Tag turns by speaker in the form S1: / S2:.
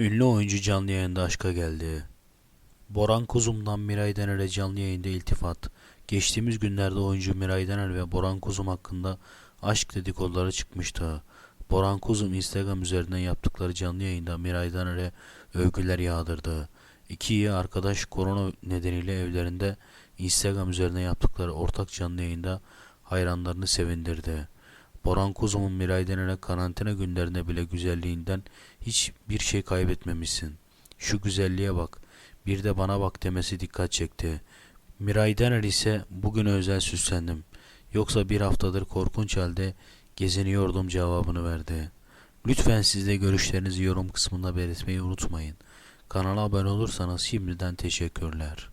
S1: Ünlü oyuncu canlı yayında aşka geldi. Boran Kuzum'dan Miray Dener'e canlı yayında iltifat. Geçtiğimiz günlerde oyuncu Miray Dener ve Boran Kuzum hakkında aşk dedikoduları çıkmıştı. Boran Kuzum Instagram üzerinden yaptıkları canlı yayında Miray Dener'e övgüler yağdırdı. İki iyi arkadaş korona nedeniyle evlerinde Instagram üzerinden yaptıkları ortak canlı yayında hayranlarını sevindirdi. Boran Kuzum'un Miray Dener'e karantina günlerinde bile güzelliğinden hiçbir şey kaybetmemişsin. Şu güzelliğe bak. Bir de bana bak demesi dikkat çekti. Miray Dener ise bugün özel süslendim. Yoksa bir haftadır korkunç halde geziniyordum cevabını verdi. Lütfen siz de görüşlerinizi yorum kısmında belirtmeyi unutmayın. Kanala abone olursanız şimdiden teşekkürler.